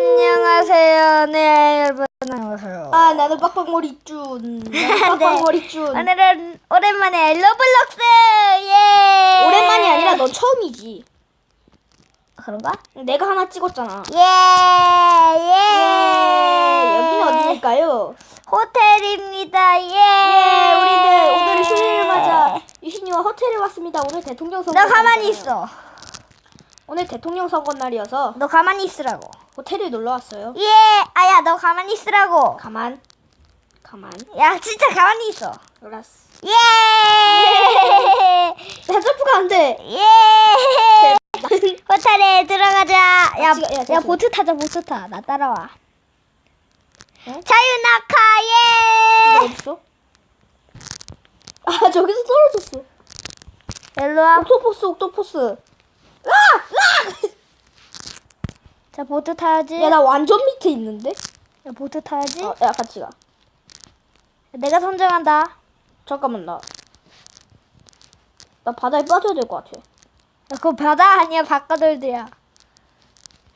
안녕하세요. 네, 여러분 안녕하세요. 아 나는 빡빡머리준 나는 빡빡머리준 오늘은 오랜만에 로블록스 예. 오랜만이 아니라 넌 처음이지 그런가? 내가 하나 찍었잖아 예, 예. 예 여기는 어디일까요? 호텔입니다. 예. 예 우리는 오늘 휴일을 맞아 유신이와 호텔에 왔습니다 오늘 대통령 선거 너 가만히. 있어. 오늘 대통령 선거 날이어서 너 가만히 있으라고. 호텔에 놀러 왔어요 예. 아야, 너 가만히 있으라고. 가만 가만 야, 진짜 가만히 있어. 알았어 예. 나 점프가 안 돼 예. 호텔에 들어가자. 야, 같이 가- 야, 야. 보트 타자, 보트 타. 나 따라와. 어? 자유낙하, 너 예. 어딨어? 아 저기서 떨어졌어 일로 와. 옥토퍼스 옥토퍼스 자, 보트 타야지. 야 나 완전 밑에 있는데? 야, 보트 타야지. 어, 야 같이 가 내가 선정한다. 잠깐만 나. 나 바다에 빠져야 될 것 같아. 야, 그거 바다 아니야,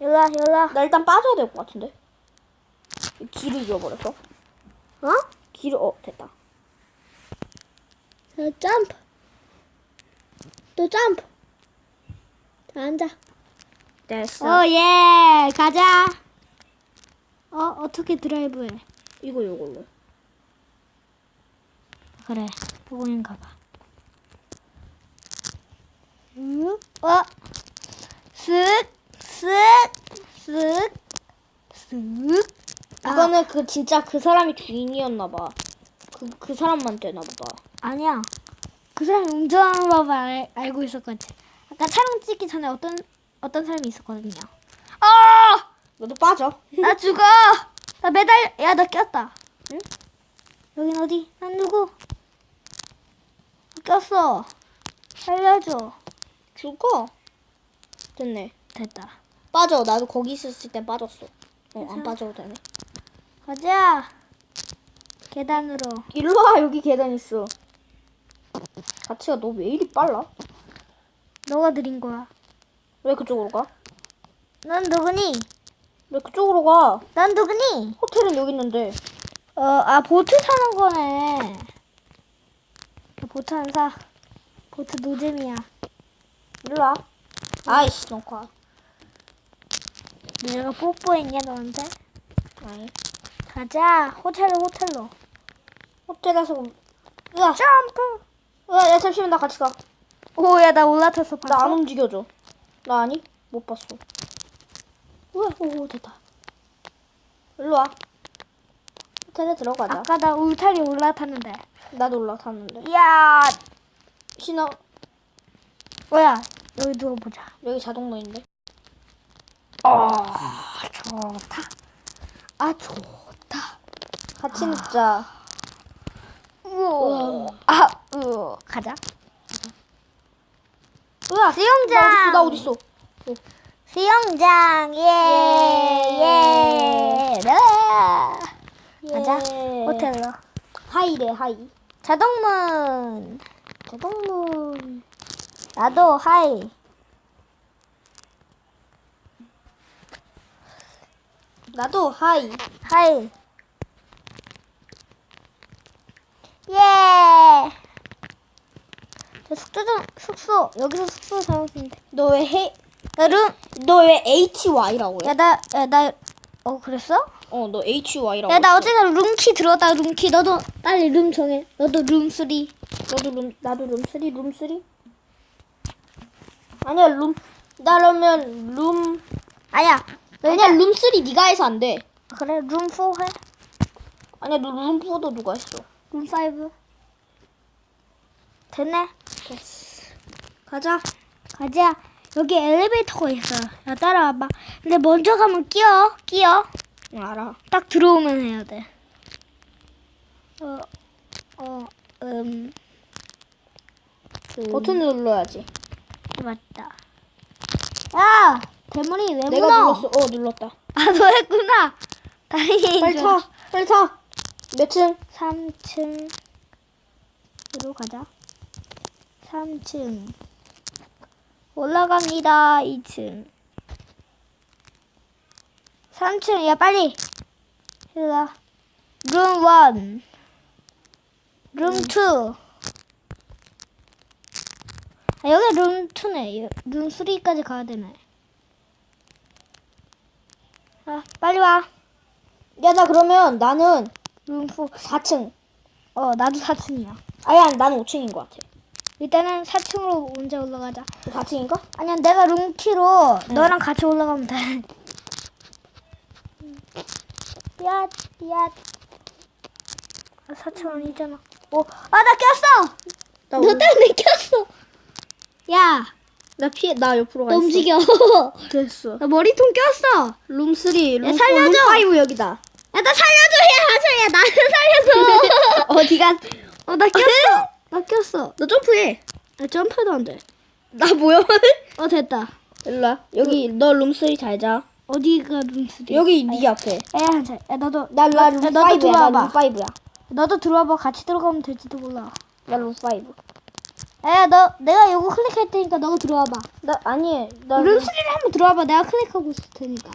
와, 일로 와. 나 일단 빠져야 될 것 같은데. 길을 잃어버렸어. 어? 길을 어 됐다. 자, 점프. 또 점프. 자, 앉아. 됐어. 어, 예. 가자. 어, 어떻게 드라이브해? 이거 이걸로. 그래, 보고인가 봐. 음, 어, 쓱, 쓱, 쓱, 쓱. 아, 이거는 그 진짜 그 사람이 주인이었나 봐. 그 그 사람만 되나 보다. 아니야. 그 사람이 운전하는 법을 알, 알고 있었거든. 아까 촬영 찍기 전에 어떤 어떤 사람이 있었거든요. 아, 너도 빠져. 나 죽어. 나 매달, 야, 나 꼈다. 응? 여긴 어디? 난 누구? 꼈어. 살려줘. 죽어. 됐네. 됐다. 빠져. 나도 거기 있었을 땐 빠졌어. 어, 안 빠져도 되네. 가자. 계단으로. 일로 와. 여기 계단 있어. 가치가 너 왜 이리 빨라? 너가 들인 거야. 왜 그쪽으로 가? 넌 누구니? 왜 그쪽으로 가? 넌 누구니? 호텔은 여기 있는데. 어, 아, 보트 타는 거네. 보트 안 사. 보트 노잼이야. 일로 와. 아이씨, 너 가. 내가 뽀뽀했냐, 너한테? 아니. 가자. 호텔로, 호텔로. 호텔에서 으아, 점프. 으아, 야 잠시만 나 같이 가. 오, 야, 나 올라타서 봤어. 나 안 움직여줘. 나 아니? 못 봤어. 우와, 오, 됐다. 일로 와. 호텔에 들어가자. 아까 나 울타리 올라탔는데. 나도 올라탔는데. 이야, 신호 뭐야? 여기 누워보자. 여기 자동문인데. 아, 좋다. 아, 좋다. 같이 눕자. 우와. 아, 으, 가자. 으아, 수영장. 나 어디 있어? 나 있어? 수영장, 예, 예, 네. 가자. 예. 호텔로. 하이래 하이. 자동문. 자동문. 나도 하이. 나도 하이. 하이. 예. 저 숙소 좀 숙소 여기서 숙소 사용했는데. 너왜 해? 나 룸. 너왜 HY라고 해? 야나야나어 그랬어? 어, 너 HY라고. 야 나 어제는 룸키 들었다 룸키 너도 빨리 룸 정해. 너도 룸 3. 너도 룸, 나도 룸 3, 룸 3? 아니야, 룸, 나라면 룸, 아니야. 너 아니야, 일단 룸3 네가 해서 안 돼. 그래 룸4 해. 아니야, 너 룸 4도 누가 했어. 룸 5. 됐네. 가자. 가자. 여기 엘리베이터가 있어. 야 따라와봐. 근데 먼저 가면 끼어 끼어. 응, 알아. 딱 들어오면 해야 돼. 어, 어, 음, 음, 버튼 눌러야지. 맞다. 야, 대머리 왜 내가 물어? 눌렀어. 어, 눌렀다. 아, 너 했구나. 다행히. 빨리 타. 빨리 타. 몇 층? 3층 으로 가자. 3층. 올라갑니다. 2층. 3층 야 빨리 일로와 룸 1, 룸 2. 아, 여기 룸 2네. 룸 3까지 가야 되네. 아, 빨리 와. 야, 나 그러면 나는 룸 4. 4층. 어, 나도 4층이야. 아야, 나는 5층인 것 같아. 일단은 4층으로 혼자 올라가자. 4층인가? 아니야, 내가 룸키로 너랑 같이 올라가면 돼. 야, 야. 아, 4층 아니잖아. 오, 아, 나 꼈어! 나, 너 때문에 꼈어! 야, 나 피해, 나 옆으로 가. 너 있어. 움직여. 됐어. 나 머리통 꼈어! 룸 3, 룸 야, 4, 살려줘! 룸5 여기다. 야, 나 살려줘! 야, 하자, 야, 나를 살려줘! 어디가? 어, 나 꼈어! 나 꼈어. 너 점프해. 야, 점프도 안 돼. 나 뭐야? 어, 됐다. 일로 와. 여기 너룸3잘 자. 어디가 룸스리? 여기 네 앞에. 야, 한자. 야, 너도. 나, 나 야, 룸 너도 5야. 나 들어와봐. 룸 5야. 너도 들어와봐. 같이 들어가면 될지도 몰라. 나룸 5. 야, 너, 내가 요거 클릭할 테니까 너가 들어와봐. 나 아니. 나 룸스리를 한번 들어와봐. 내가 클릭하고 있을 테니까.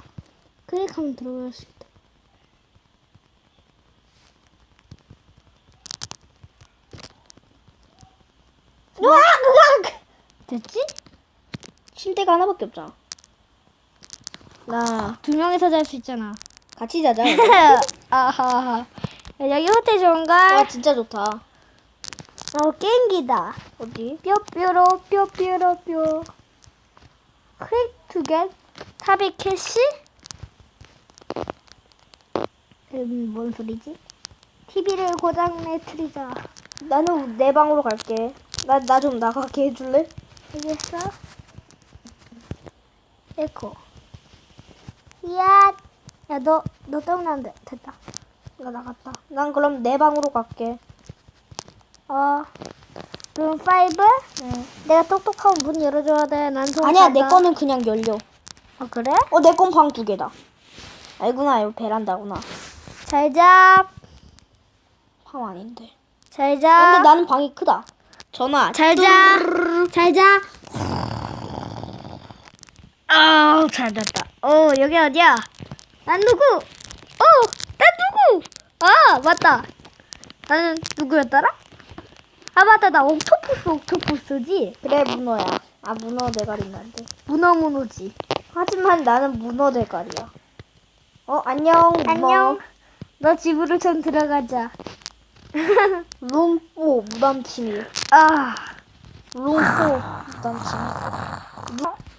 클릭하면 들어갈 수 있다. 으악! 으악! 됐지? 침대가 하나밖에 없잖아. 나 두 명이서 잘 수 있잖아. 같이 자자. 아하하. 야, 여기 호텔 좋은가? 와 진짜 좋다. 어, 게임기다. 어디? 뾰뾰로 뾰뾰로 뾰. 클릭 투 겟. 탑이 캐시? 음, 뭔 소리지? TV를 고장 내트리자. 나는 내 방으로 갈게. 나 나 좀 나가게 해줄래? 알겠어? 에코. 야, 야, 너, 너 돼. 됐다. 나 나갔다. 난 그럼 내 방으로 갈게. 어, 룸 5? 응. 내가 똑똑하고 문 열어줘야 돼. 난 좀. 아니야 내 거는 그냥 열려. 어, 그래? 어 내 건 방 두 개다. 알구나 이거 베란다구나. 잘 자. 방 아닌데. 잘 아, 자. 근데 나는 방이 크다. 전화. 잘 자. 잘 자. 아우, 잘 됐다. 어, 여기 어디야? 난 누구? 어, 난 누구? 아, 맞다. 나는 누구였더라? 아, 맞다. 나 옥토퍼스, 옥토퍼스지? 그래 문어야. 아 문어 돼. 문어 문어지. 하지만 나는 문어 대가리야. 어 안녕. 문어. 안녕. 너 집으로 좀 들어가자. 룸4 무단 침입. 아, 룸4 무단 침입.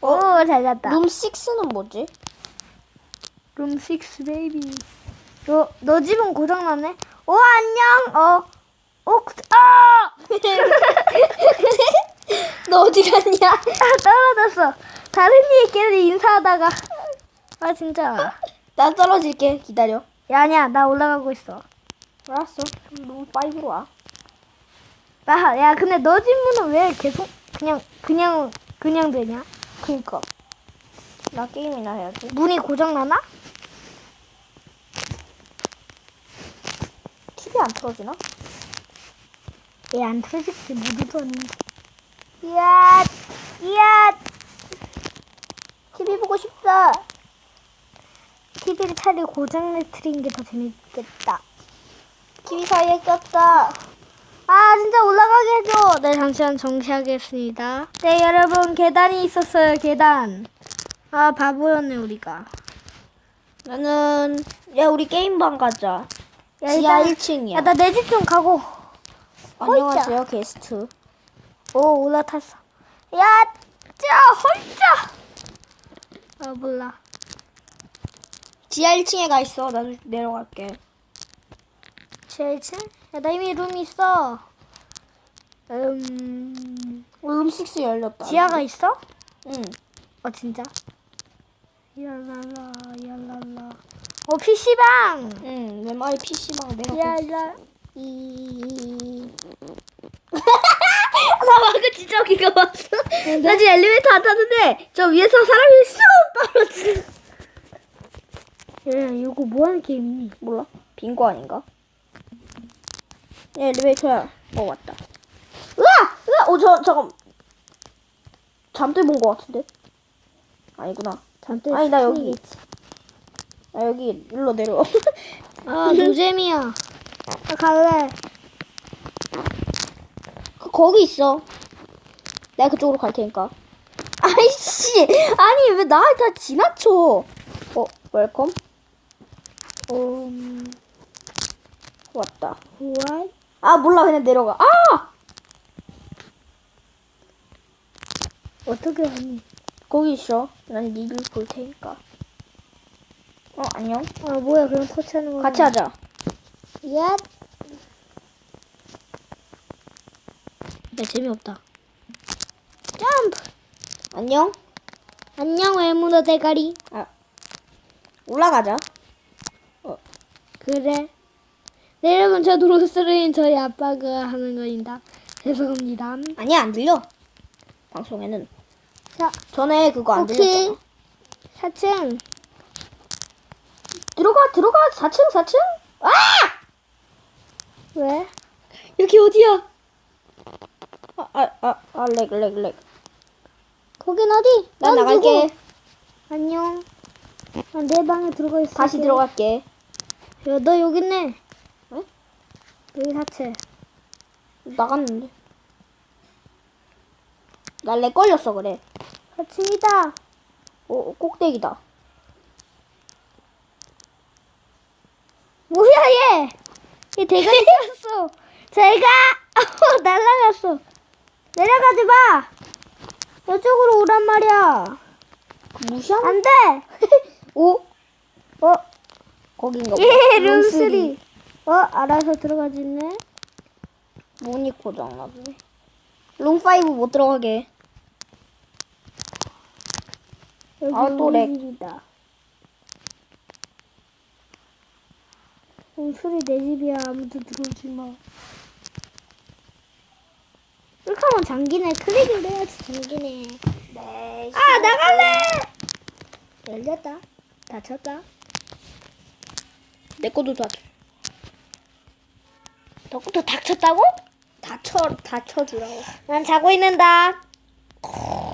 오, 잘 잤다. 룸 6는 뭐지? 룸 6, 베이비. 너, 너 집은 고장났네? 오, 안녕. 어, 오, 그- 아! 너 어디 갔냐? 아, 떨어졌어. 다른 이끼리 인사하다가. 아, 진짜. 나 떨어질게. 기다려. 야, 아니야. 나 올라가고 있어. 알았어. 룸5로 와. 나, 야, 근데 너 집문은 왜 계속 그냥, 그냥, 그냥 되냐? 그니까. 나 게임이나 해야지. 문이 고장나나? TV 안 틀어지나? 얘안 터지지. 무드도 아닌데. 이야, 이야. TV 보고 싶다. TV를 차라리 고장내 트린 게 더 재밌겠다. TV 사이에 꼈다. 아 진짜 올라가게 해줘. 네 잠시만 정시하겠습니다. 네 여러분 계단이 있었어요 계단. 아 바보였네 우리가. 나는 야 우리 게임방 가자. 야, 지하 일단- 1층이야. 야 나 내 집 좀 가고. 안녕하세요 게스트. 오 올라탔어. 야, 짜 홀짜. 아 몰라. 지하 1층에 가 있어. 나도 내려갈게. 제일 층? 야 나 이미 룸 있어. 음 룸6 열렸다. 지하가 있어? 응. 어 진짜? 야랄라 야랄라. 어 PC방. 응. 내 말이 PC방 내가. 야랄 이. 나 방금 진짜 웃긴 거 봤어. 나 지금 엘리베이터 안 탔는데 저 위에서 사람이 쑥 떨어지는. 야 이거 뭐 하는 게임이니? 몰라? 빙고 아닌가? 야, 엘리베이터야. 어 왔다. 으아! 으아! 어, 저, 잠깐. 잠들 본거 같은데? 아니구나. 잠들 아니, 나 여기. 아, 여기 일로 내려와. 아 노잼이야. 나 갈래. 그, 거기 있어. 내가 그쪽으로 갈 테니까. 아이씨! 아니, 왜나다 지나쳐? 어, 웰컴? 음, 왔다. what? 아, 몰라. 그냥 내려가. 아! 어떻게 하니? 거기 있어. 난 니를 볼 테니까. 어, 안녕. 아 뭐야 그럼 터치하는 거. 같이 하자. 야. 야 재미없다. 점프. 안녕. 안녕 외무너 대가리. 아, 올라가자. 그래. 네 여러분 저 도로스는 저희 아빠가 하는 거입니다. 죄송합니다. 아니야, 안 들려. 방송에는. 자 전에 그거 안 오케이. 들렸잖아. 4층. 들어가, 들어가. 4층, 4층. 아! 왜? 여기 어디야? 아, 아, 아, 아, 렉, 렉, 렉. 거긴 어디? 나넌 나갈게. 누구? 안녕. 아, 내 방에 들어가 있어. 다시 들어갈게. 야, 너 여기 있네. 응? 여기 사채. 나갔는데. 나렉 걸렸어, 그래. 4층이다. 오, 꼭대기다. 뭐야 얘? 얘 대가리였어. 제가 어, 날라갔어. 내려가지 마. 이쪽으로 오란 말이야. 그 무시하는? 안 돼. 오? 어, 거긴가 봐. 예, 룸쓰리. 룸쓰리. 어, 알아서 들어가지네. 문이 고장나 보네. 룸5 못 들어가게. 아, 또 렉. 집이다. 룸쓰리 내 집이야. 아무도 들어오지 마. 이렇게 하면 잠기네. 클릭을 해야지 잠기네. 네. 아 나갈래 열렸다 닫혔다 내 것도 닫혀. 너 것도 닫혔다고? 닫혀, 닫혀주라고. 난 자고 있는다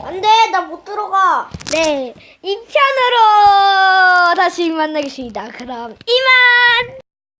안 돼, 나 못 들어가. 네 2편으로 다시 만나겠습니다 그럼 이만